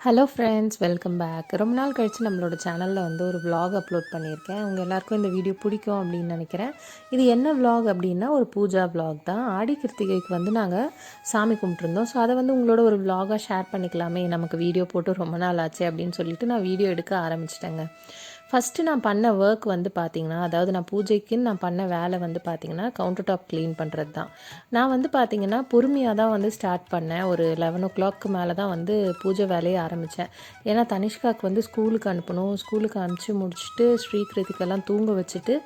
Hello friends welcome back ரொம்ப நாள் கழித்து நம்மளோட சேனலில் வந்து ஒரு விலாக் அப்லோட் பண்ணியிருக்கேன். உங்கள் எல்லாருக்கும் இந்த வீடியோ பிடிக்கும் அப்படின்னு நினைக்கிறேன். இது என்ன விலாக் அப்படின்னா ஒரு பூஜா விலாக் தான். ஆடி கிருத்திகைக்கு வந்து நாங்கள் சாமி கும்பிட்ருந்தோம் ஸோ அதை வந்து உங்களோட ஒரு விலாகாக ஷேர் பண்ணிக்கலாமே. நமக்கு வீடியோ போட்டு ரொம்ப நாள் ஆச்சு அப்படின்னு சொல்லிட்டு நான் வீடியோ எடுக்க ஆரம்பிச்சிட்டேங்க. ஃபஸ்ட்டு நான் பண்ண ஒர்க் வந்து பார்த்திங்கன்னா அதாவது நான் பூஜைக்குன்னு நான் பண்ண வேலை வந்து பார்த்திங்கன்னா கவுண்டர் டாப் க்ளீன் பண்ணுறது தான் நான் வந்து பார்த்திங்கன்னா பொறுமையாக தான் வந்து ஸ்டார்ட் பண்ணேன். ஒரு லெவன் ஓ கிளாக்கு மேலே தான் வந்து பூஜை வேலையை ஆரம்பித்தேன் ஏன்னா தனிஷ்காக்கு வந்து ஸ்கூலுக்கு அனுப்பணும். ஸ்கூலுக்கு அனுப்பிச்சு முடிச்சுட்டு ஸ்ரீகிருதிக்கெல்லாம் தூங்க வச்சுட்டு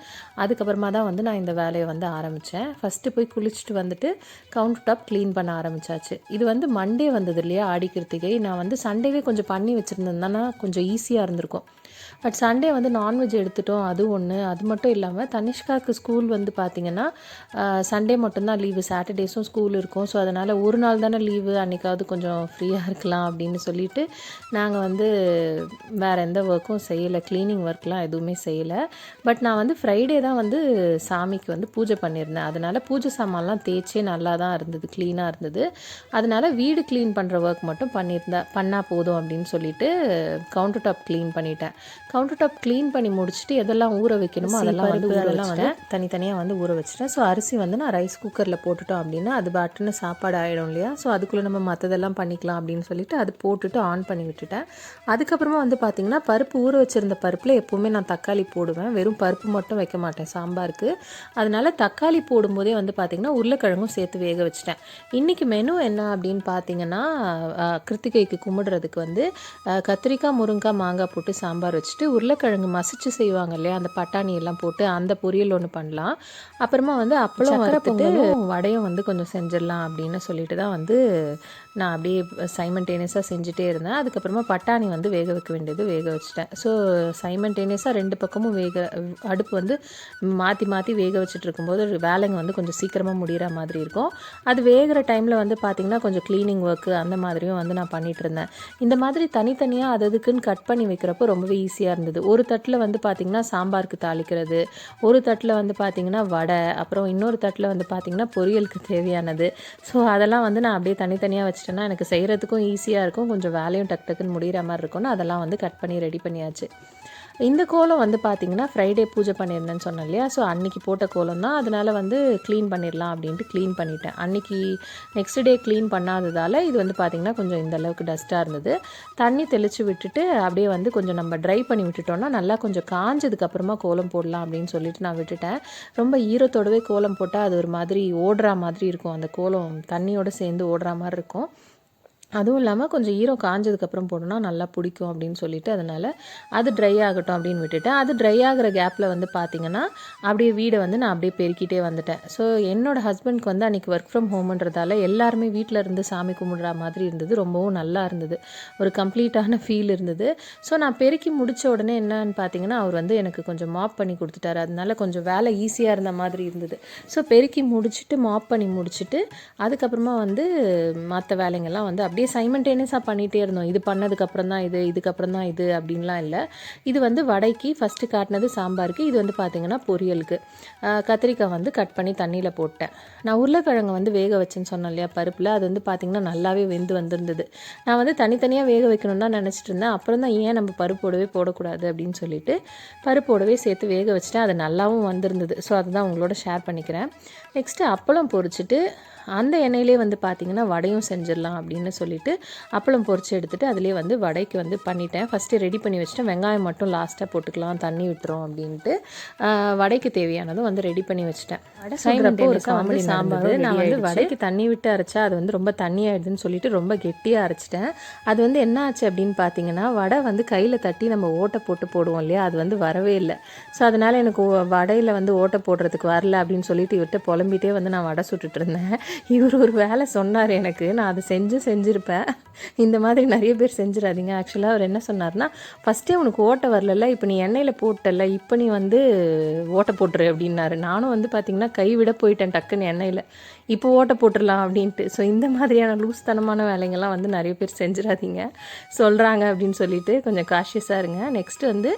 அதுக்கப்புறமா தான் வந்து நான் இந்த வேலையை வந்து ஆரம்பித்தேன் ஃபஸ்ட்டு போய் குளிச்சுட்டு வந்துட்டு கவுண்டர் டாப் க்ளீன் பண்ண ஆரம்பிச்சாச்சு. இது வந்து மண்டே வந்தது இல்லையா ஆடி கிருத்திகை. நான் வந்து சண்டேவே கொஞ்சம் பண்ணி வச்சுருந்தேன்னா கொஞ்சம் ஈஸியாக இருந்திருக்கும். பட் சண்டே வந்து நான்வெஜ் எடுத்துட்டோம் அது ஒன்று அது மட்டும் இல்லாமல் தனிஷ்காவுக்கு ஸ்கூல் வந்து பார்த்திங்கன்னா சண்டே மட்டும்தான் லீவு சாட்டர்டேஸும் ஸ்கூல் இருக்கும். ஸோ அதனால் ஒரு நாள் தானே லீவு அன்றைக்காவது கொஞ்சம் ஃப்ரீயாக இருக்கலாம் அப்படின்னு சொல்லிட்டு நாங்கள் வந்து வேறு எந்த ஒர்க்கும் செய்யலை. க்ளீனிங் ஒர்க்லாம் எதுவுமே செய்யலை. பட் நான் வந்து ஃப்ரைடே தான் வந்து சாமிக்கு வந்து பூஜை பண்ணியிருந்தேன். அதனால் பூஜை சாமான்லாம் தேய்ச்சே நல்லா தான் இருந்தது க்ளீனாக இருந்தது. அதனால் வீடு க்ளீன் பண்ணுற ஒர்க் மட்டும் பண்ணியிருந்தேன் பண்ணால் போதும் அப்படின்னு சொல்லிட்டு கவுண்டர் டாப் க்ளீன் பண்ணிட்டேன். கவுண்டர் டாப் க்ளீன் பண்ணி முடிச்சுட்டு எதெல்லாம் ஊற வைக்கணுமோ அதெல்லாம் வந்து ஊற வந்து தனித்தனியாக வந்து ஊற வச்சுட்டேன். ஸோ அரிசி வந்து நான் ரைஸ் குக்கரில் போட்டுட்டோம் அப்படின்னா அது பாட்டுன்னு சாப்பாடு ஆகிடும் இல்லையா? ஸோ அதுக்குள்ளே நம்ம மற்றதெல்லாம் பண்ணிக்கலாம் அப்படின்னு சொல்லிட்டு அது போட்டுட்டு ஆன் பண்ணி விட்டுட்டேன். அதுக்கப்புறமா வந்து பார்த்திங்கன்னா பருப்பு ஊற வச்சுருந்த பருப்பில் எப்போவுமே நான் தக்காளி போடுவேன். வெறும் பருப்பு மட்டும் வைக்க மாட்டேன் சாம்பாருக்கு. அதனால தக்காளி போடும்போதே வந்து பார்த்திங்கன்னா உருளைக்கிழங்கும் சேர்த்து வேக வச்சுட்டேன். இன்றைக்கி மெனு என்ன அப்படின்னு பார்த்தீங்கன்னா கிருத்திகைக்கு கும்பிடுறதுக்கு வந்து கத்திரிக்காய் முருங்கைக்காய் மாங்காய் போட்டு சாம்பார் வச்சுட்டு உருளைக்கிழங்கு மசிச்சு செய்வாங்க இல்லையா? அந்த பட்டாணி எல்லாம் போட்டு அந்த பொரியல் ஒன்று பண்ணலாம். அப்புறமா வந்து அப்பளம் வறுத்துட்டு வடையும் வந்து கொஞ்சம் செஞ்சிடலாம் அப்படின்னு சொல்லிட்டு தான் வந்து நான் அப்படியே சைமன்டேனியஸாக செஞ்சுட்டே இருந்தேன். அதுக்கப்புறமா பட்டாணி வந்து வேக வைக்க வேண்டியது வேக வச்சுட்டேன். ஸோ சைமன்டேனியஸாக ரெண்டு பக்கமும் வேக அடுப்பு வந்து மாற்றி மாற்றி வேக வச்சுட்டு இருக்கும்போது வேலைங்க வந்து கொஞ்சம் சீக்கிரமாக முடிகிற மாதிரி இருக்கும். அது வேகிற டைமில் வந்து பார்த்திங்கன்னா கொஞ்சம் க்ளீனிங் ஒர்க்கு அந்த மாதிரியும் வந்து நான் பண்ணிட்டு இருந்தேன். இந்த மாதிரி தனித்தனியாக அது அதுக்குன்னு கட் பண்ணி வைக்கிறப்போ ரொம்பவே ஈஸியாக இருந்தது. ஒரு ஒரு தட்டில் வந்து பார்த்திங்கன்னா சாம்பாருக்கு தாளிக்கிறது ஒரு தட்டில் வந்து பார்த்திங்கன்னா வடை அப்புறம் இன்னொரு தட்டில் வந்து பார்த்திங்கன்னா பொரியலுக்கு தேவையானது. ஸோ அதெல்லாம் வந்து நான் அப்படியே தனித்தனியாக வச்சிட்டேன்னா எனக்கு செய்கிறதுக்கும் ஈஸியாக இருக்கும். கொஞ்சம் வேலையும் டக்கு டக்குன்னு முடிகிற மாதிரி இருக்கும்னு அதெல்லாம் வந்து கட் பண்ணி ரெடி பண்ணியாச்சு. இந்த கோலம் வந்து பார்த்தீங்கன்னா ஃப்ரைடே பூஜை பண்ணியிருந்தேன்னு சொன்னேன் இல்லையா? ஸோ அன்றைக்கி போட்ட கோலம் தான் அதனால் வந்து க்ளீன் பண்ணிடலாம் அப்படின்ட்டு க்ளீன் பண்ணிட்டேன். அன்றைக்கி நெக்ஸ்ட் டே க்ளீன் பண்ணாததால் இது வந்து பார்த்திங்கன்னா கொஞ்சம் இந்த அளவுக்கு டஸ்ட்டாக இருந்தது. தண்ணி தெளித்து விட்டுட்டு அப்படியே வந்து கொஞ்சம் நம்ம ட்ரை பண்ணி விட்டுட்டோம்னா நல்லா கொஞ்சம் காஞ்சதுக்கப்புறமா கோலம் போடலாம் அப்படின்னு சொல்லிட்டு நான் விட்டுட்டேன். ரொம்ப ஈரத்தோடவே கோலம் போட்டால் அது ஒரு மாதிரி ஓடுற மாதிரி இருக்கும். அந்த கோலம் தண்ணியோடு சேர்ந்து ஓடுற மாதிரி இருக்கும். அதுவும் இல்லாமல் கொஞ்சம் ஈரம் காஞ்சதுக்கப்புறம் போடணும்னா நல்லா பிடிக்கும் அப்படின்னு சொல்லிட்டு அதனால் அது ட்ரை ஆகட்டும் அப்படின்னு விட்டுட்டேன் அது ட்ரை ஆகிற கேப்பில் வந்து பார்த்தீங்கன்னா அப்படியே வீடை வந்து நான் அப்படியே பெருக்கிட்டே வந்துட்டேன். ஸோ என்னோட ஹஸ்பண்ட்க்கு வந்து அன்றைக்கி ஒர்க் ஃப்ரம் ஹோம்ன்றதால எல்லாருமே வீட்டில் இருந்து சாமி கும்பிடுற மாதிரி இருந்தது. ரொம்பவும் நல்லா இருந்தது. ஒரு கம்ப்ளீட்டான ஃபீல் இருந்தது. ஸோ நான் பெருக்கி முடித்த உடனே என்னன்னு பார்த்தீங்கன்னா அவர் வந்து எனக்கு கொஞ்சம் மாப் பண்ணி கொடுத்துட்டாரு. அதனால கொஞ்சம் வேலை ஈஸியாக இருந்த மாதிரி இருந்தது. ஸோ பெருக்கி முடிச்சுட்டு மாப் பண்ணி முடிச்சுட்டு அதுக்கப்புறமா வந்து மற்ற வேலைங்கள்லாம் வந்து அப்படியே சைமன்டேனியஸாக பண்ணிகிட்டே இருந்தோம். இது பண்ணதுக்கப்புறம் தான் இது இதுக்கப்புறம் தான் இது அப்படின்லாம் இல்லை. இது வந்து வடைக்கு ஃபஸ்ட்டு காட்டினது சாம்பாருக்கு. இது வந்து பார்த்திங்கன்னா பொரியலுக்கு. கத்திரிக்காய் வந்து கட் பண்ணி தண்ணியில் போட்டேன். நான் உருளைக்கிழங்கு வந்து வேக வச்சேன்னு சொன்னேன் இல்லையா பருப்பில். அது வந்து பார்த்திங்கன்னா நல்லாவே வெந்து வந்திருந்தது. நான் வந்து தனித்தனியாக வேக வைக்கணும்னு தான் நினச்சிட்டு இருந்தேன். அப்புறம் தான் ஏன் நம்ம பருப்போடவே போடக்கூடாது அப்படின்னு சொல்லிட்டு பருப்போடவே சேர்த்து வேக வச்சுட்டேன். அது நல்லாவும் வந்திருந்தது. ஸோ அதுதான் உங்களோட ஷேர் பண்ணிக்கிறேன். நெக்ஸ்ட்டு அப்பளம் பொரிச்சிட்டு அந்த எண்ணெயிலே வந்து பார்த்திங்கன்னா வடையும் செஞ்சிடலாம் அப்படின்னு சொல்லி சொல்லிட்டு அப்பளம் பொரிச்சு எடுத்துட்டு அதிலே வந்து வடைக்கு வந்து பண்ணிட்டேன். ஃபஸ்ட்டு ரெடி பண்ணி வச்சுட்டேன். வெங்காயம் மட்டும் லாஸ்ட்டாக போட்டுக்கலாம். தண்ணி விட்டுரும் அப்படின்ட்டு வடைக்கு தேவையானதும் வந்து ரெடி பண்ணி வச்சுட்டேன். செய்கிறப்போ ஒரு காமெடி சாம்பார் நான் வந்து வடைக்கு தண்ணி விட்டு அரைச்சா அது வந்து ரொம்ப தண்ணி ஆயிடுதுன்னு சொல்லிட்டு ரொம்ப கெட்டியாக அரைச்சிட்டேன். அது வந்து என்ன ஆச்சு அப்படின்னு பார்த்தீங்கன்னா வடை வந்து கையில் தட்டி நம்ம ஓட்டை போட்டு போடுவோம் இல்லையா? அது வந்து வரவே இல்லை. ஸோ அதனால் எனக்கு வடையில் வந்து ஓட்டை போடுறதுக்கு வரல அப்படின்னு சொல்லிட்டு இவர்கிட்ட புலம்பிட்டே வந்து நான் வடை சுட்டுட்டு இருந்தேன். இவர் ஒரு வேலை சொன்னார் எனக்கு. நான் அதை செஞ்சு செஞ்சுருப்பேன் இந்த மாதிரி நிறைய பேர் செஞ்சிடாதீங்க. ஆக்சுவலாக அவர் என்ன சொன்னார்னா ஃபஸ்ட்டே உனக்கு ஓட்டை வரலல்ல இப்போ நீ எண்ணெயில் போட்டல இப்போ நீ வந்து ஓட்டை போட்டுரு அப்படின்னாரு. நானும் வந்து பார்த்திங்கன்னா கை விட போயிட்டேன் டக்குன்னு எண்ணெயில். இப்போ ஓட்டை போட்டுடலாம் அப்படின்ட்டு. ஸோ இந்த மாதிரியான லூஸ்தனமான வேலைங்கள்லாம் வந்து நிறைய பேர் செஞ்சிடாதீங்க. சொல்கிறாங்க அப்படின்னு சொல்லிட்டு கொஞ்சம் காஷியஸாக இருங்க. நெக்ஸ்ட் வந்து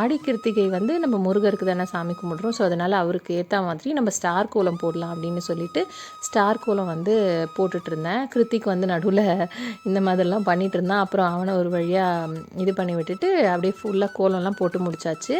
ஆடி கிருத்திகை வந்து நம்ம முருகருக்கு தானே சாமி கும்பிட்றோம். ஸோ அதனால் அவருக்கு ஏற்ற மாதிரி நம்ம ஸ்டார் கோலம் போடலாம் அப்படின்னு சொல்லிட்டு ஸ்டார் கோலம் வந்து போட்டுட்டு இருந்தேன். வந்து நடுவில் நடுவில் இந்த மாதிரிலாம் பண்ணிட்டு இருந்தான். அப்புறம் அவனை ஒரு வழியாக இது பண்ணி விட்டுட்டு அப்படியே ஃபுல்லாக கோலம்லாம் போட்டு முடிச்சாச்சு.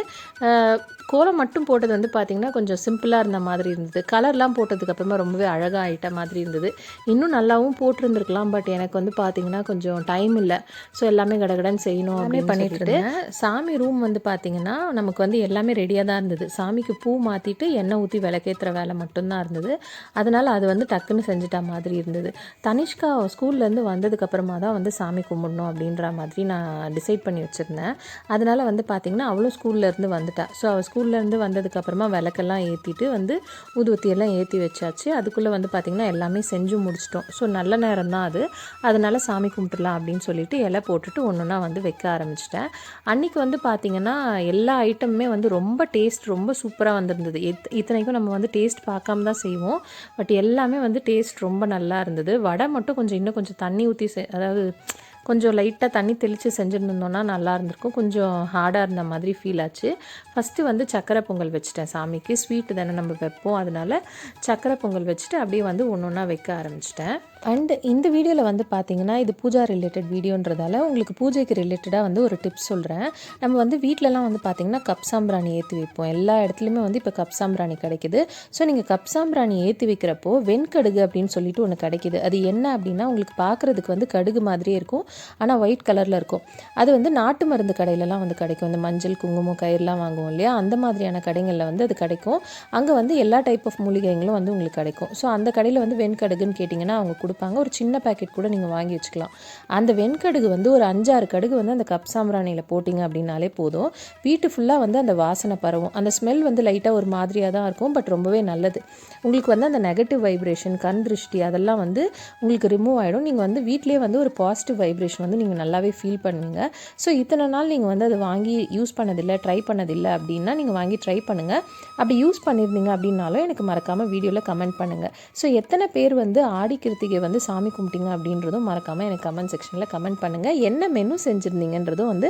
கோலம் மட்டும் போட்டது வந்து பார்த்திங்கன்னா கொஞ்சம் சிம்பிளாக இருந்த மாதிரி இருந்தது. கலர்லாம் போட்டதுக்கப்புறமா ரொம்பவே அழகாக ஆயிட்ட மாதிரி இருந்தது. இன்னும் நல்லாவும் போட்டிருந்துருக்கலாம் பட் எனக்கு வந்து பார்த்திங்கன்னா கொஞ்சம் டைம் இல்லை. ஸோ எல்லாமே கடகடன்னு செய்யணும் அப்படின்னு பண்ணிட்டு சாமி ரூம் வந்து பார்த்திங்கன்னா நமக்கு வந்து எல்லாமே ரெடியாக தான் இருந்தது. சாமிக்கு பூ மாற்றிட்டு எண்ணெய் ஊற்றி விளக்கேற்றுற வேலை மட்டும்தான் இருந்தது. அதனால் அது வந்து டக்குன்னு செஞ்சுட்டா மாதிரி இருந்தது. தனிஷ்கா ஸ்கூல்லேருந்து வந்ததுக்கப்புறமா தான் வந்து சாமி கும்பிடணும் அப்படின்ற மாதிரி நான் டிசைட் பண்ணி வச்சுருந்தேன். அதனால் வந்து பார்த்திங்கன்னா அவளும் ஸ்கூல்லேருந்து வந்துட்டா. ஸோ அவள் ஸ்கூல்லேருந்து வந்ததுக்கப்புறமா விளக்கெல்லாம் ஏற்றிட்டு வந்து ஊதுவத்தியெல்லாம் ஏற்றி வச்சாச்சு. அதுக்குள்ளே வந்து பார்த்திங்கன்னா எல்லாமே செஞ்சு முடிச்சிட்டோம். ஸோ நல்ல நேரம் தான் அது. அதனால் சாமி கும்பிட்டுலாம் அப்படின்னு சொல்லிட்டு இலை போட்டுட்டு ஒன்று ஒன்றா வந்து வைக்க ஆரம்பிச்சிட்டேன். அன்றைக்கி வந்து பார்த்திங்கன்னா எல்லா ஐட்டமுமே வந்து ரொம்ப டேஸ்ட் ரொம்ப சூப்பராக வந்திருந்தது. இத் இத்தனைக்கும் நம்ம வந்து டேஸ்ட் பார்க்காம தான் செய்வோம். பட் எல்லாமே வந்து டேஸ்ட் ரொம்ப நல்லா இருந்தது. வடை மட்டும் கொஞ்சம் இன்னும் கொஞ்சம் தண்ணி ஊற்றி செ அதாவது கொஞ்சம் லைட்டாக தண்ணி தெளித்து செஞ்சுருந்தோம்னா நல்லா இருந்திருக்கும். கொஞ்சம் ஹார்டாக இருந்த மாதிரி ஃபீல் ஆச்சு. ஃபஸ்ட்டு வந்து சக்கரை பொங்கல் வச்சுட்டேன் சாமிக்கு. ஸ்வீட்டு தானே நம்ம வைப்போம். அதனால சக்கரை பொங்கல் வச்சுட்டு அப்படியே வந்து ஒன்று ஒன்றா வைக்க ஆரம்பிச்சிட்டேன். அண்டு இந்த வீடியோவில் வந்து பார்த்தீங்கன்னா இது பூஜா ரிலேட்டட் வீடியோன்றதால உங்களுக்கு பூஜைக்கு ரிலேட்டடாக வந்து ஒரு டிப்ஸ் சொல்கிறேன் நம்ம வந்து வீட்டிலலாம் வந்து பார்த்திங்கன்னா கப் சாம்பிராணி ஏற்றி வைப்போம். எல்லா இடத்துலையுமே வந்து இப்போ கப் சாம்பிராணி கிடைக்குது. ஸோ நீங்கள் கப் சாம்பிராணி ஏற்றி வைக்கிறப்போ வெண்கடுகு அப்படின்னு சொல்லிட்டு ஒன்று கிடைக்குது. அது என்ன அப்படின்னா உங்களுக்கு பார்க்குறதுக்கு வந்து கடுகு மாதிரியே இருக்கும். ஆனால் ஒயிட் கலரில் இருக்கும். அது வந்து நாட்டு மருந்து கடையிலலாம் வந்து கிடைக்கும். இந்த மஞ்சள் குங்குமம் கயிறுலாம் வாங்குவோம் இல்லையா? அந்த மாதிரியான கடைகளில் வந்து அது கிடைக்கும். அங்கே வந்து எல்லா டைப் ஆஃப் மூலிகைகளும் வந்து உங்களுக்கு கிடைக்கும். ஸோ அந்த கடையில் வந்து வெண்கடுகுன்னு கேட்டிங்கன்னா அவங்க கொடுப்பாங்க. ஒரு சின்ன பேக்கெட் கூட நீங்கள் வாங்கி வச்சுக்கலாம். அந்த வெண்கடுகு வந்து ஒரு அஞ்சாறு கடுகு வந்து அந்த கப் சாம்பிராணியில் போட்டிங்க அப்படின்னாலே போதும். வீட்டு ஃபுல்லாக வந்து அந்த வாசனை பரவும். அந்த ஸ்மெல் வந்து லைட்டாக ஒரு மாதிரியாக தான் இருக்கும் பட் ரொம்பவே நல்லது. உங்களுக்கு வந்து அந்த நெகட்டிவ் வைப்ரேஷன் கண் திருஷ்டி அதெல்லாம் வந்து உங்களுக்கு ரிமூவ் ஆகிடும் நீங்கள் வந்து வீட்டிலேயே வந்து ஒரு பாசிட்டிவ் வைப்ரேஷன் வந்து நீங்கள் நல்லாவே ஃபீல் பண்ணுவீங்க ஸோ இத்தனை நாள் நீங்கள் வந்து அதை வாங்கி யூஸ் பண்ணதில்லை ட்ரை பண்ணதில்லை அப்படின்னா நீங்கள் வாங்கி ட்ரை பண்ணுங்கள் அப்படி யூஸ் பண்ணியிருந்தீங்க அப்படின்னாலும் எனக்கு மறக்காமல் வீடியோவில் கமெண்ட் பண்ணுங்கள் ஸோ எத்தனை பேர் வந்து ஆடி கிருத்திகை வந்து சாமி கும்பிட்டீங்க அப்படின்றதும் மறக்காமல் எனக்கு கமெண்ட் செக்ஷனில் கமெண்ட் பண்ணுங்கள் என்ன மெனு செஞ்சுருந்தீங்கன்றதும் வந்து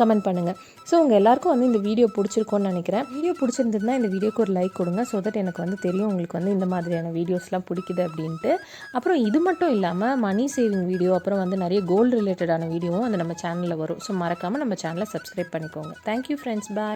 கமெண்ட் பண்ணுங்கள் ஸோ உங்கள் எல்லாருக்கும் வந்து இந்த வீடியோ பிடிச்சிருக்கோன்னு நினைக்கிறேன். வீடியோ பிடிச்சிருந்ததுன்னா இந்த வீடியோக்கு ஒரு லைக் கொடுங்க ஸோ தட் எனக்கு வந்து தெரியும் உங்களுக்கு வந்து இந்த மாதிரியான வீடியோஸ்லாம் பிடிக்குது அப்படின்ட்டு. அப்புறம் இது மட்டும் இல்லாமல் மணி சேவிங் வீடியோ அப்புறம் வந்து நிறைய கோல்டு ரிலேட்டடான வீடியோவும் வந்து நம்ம சேனலில் வரும். ஸோ மறக்காமல் நம்ம சேனலை சப்ஸ்கிரைப் பண்ணிக்கோங்க. Thank you friends bye